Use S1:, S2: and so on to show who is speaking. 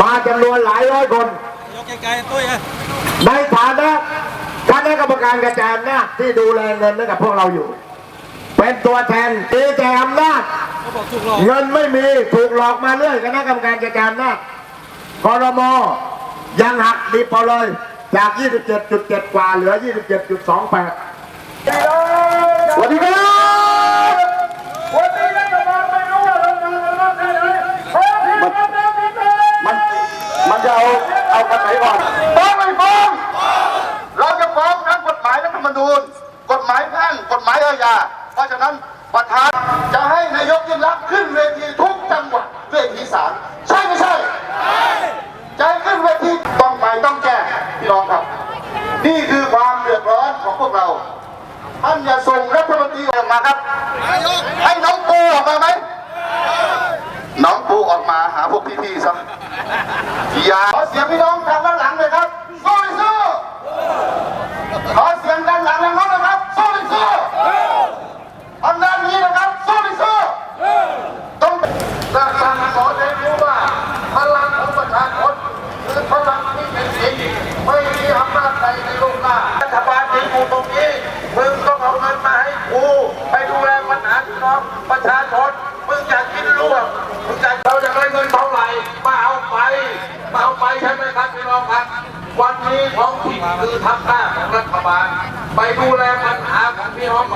S1: มาจำนวนหลายร้อยคน
S2: ยกไกลๆตุ้ยอะ
S1: ในฐานะคณะกรรมการกระจายอำนาจที่ดูแลเงินให้กับพวกเราอยู่ เป็นตัวแทนตีแจกอำนาจ
S2: เขาบอกถูกหลอก
S1: เงินไม่มีถูกหลอกมาเรื่อยคณะกรรมการกระจายอำนาจกรมยังหักดิบเอาเลยจาก 27.7 กว่าเหลือ 27.28สวัสดีครับ ก่อน
S3: ฟ้องไม่ฟ้อง เราจะฟ้องทั้งกฎหมายรัฐธรรมนูญ กฎหมายแพ่งกฎหมายอาญา เพราะฉะนั้นประธานจะให้นายกยิ่งรักขึ้นเวทีทุกจังหวัดเวทีศาลใช่ไม่ใช่จะให้ขึ้นเวทีต้องไปต้องแก้พี่น้องครับ นี่คือความเดือดร้อนของพวกเราท่านอย่าส่งรัฐมนตรีออกมาครับ ให้น้องปูออกมาไหมน้องปูออกมาหาพวกพี่ๆซะอย่าขอเสียงพี่น้องเลยครับสู้ไม่สู้ขอเสียงด้านหลังทางโน้นนะครับสู้ไม่สู้อันด้านนี้นะครับสู้ไม่สู้ต้องด้านหลังขอเรียนรู้ว่าพลังของประชาชนคือพลังที่เป็นจริงไม่มีอำนาจใดในโลกหน้ารัฐบาลที่อยู่ตรงนี้มึงต้องเอาเงินมาให้กูไปดูแลปัญหาพี่น้อง ประชาชนมึงอยากกินรวบมึงอยากเราจะได้เงินเท่าไหร่มาเอาไปมาเอาไปใช่ไหมครับพี่น้องครับ วันนี้ท้องถิ่นคือทัพหน้าของรัฐบาล ไปดูแลปัญหาของพี่น้อง